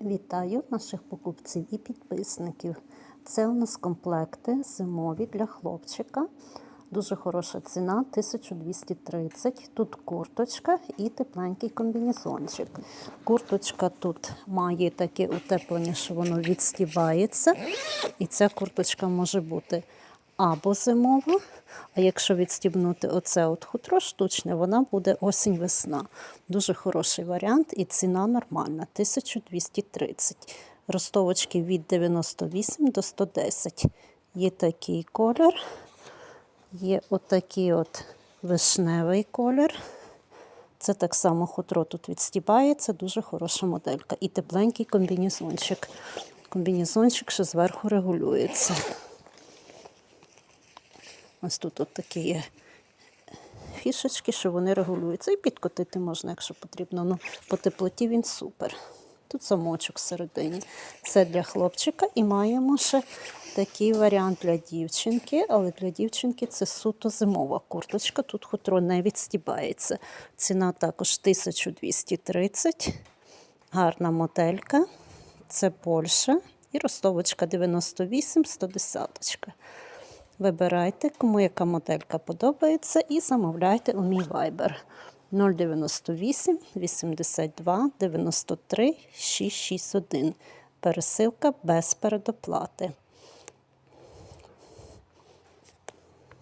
Вітаю наших покупців і підписників. Це у нас комплекти зимові для хлопчика. Дуже хороша ціна 1230. Тут курточка і тепленький комбінезончик. Курточка тут має таке утеплення, що воно відстібається. І ця курточка може бути або зимова, а якщо відстібнути оце от хутро штучне, вона буде осінь-весна. Дуже хороший варіант і ціна нормальна 1230. Ростовочки від 98 до 110. Є такий колір, є отакий от вишневий колір. Це так само хутро тут відстібається, дуже хороша моделька. І тепленький комбінезончик. Комбінезончик ще зверху регулюється. Ось тут от такі є фішечки, що вони регулюються. І підкотити можна, якщо потрібно. Ну, по теплоті він супер. Тут замочок всередині. Це для хлопчика. І маємо ще такий варіант для дівчинки, але для дівчинки це суто зимова курточка. Тут хутро не відстібається. Ціна також 1230. Гарна моделька. Це Польща. І ростовочка 98, 110. Вибирайте, кому яка моделька подобається, і замовляйте у мій Viber 098 82 93 661. Пересилка без передоплати.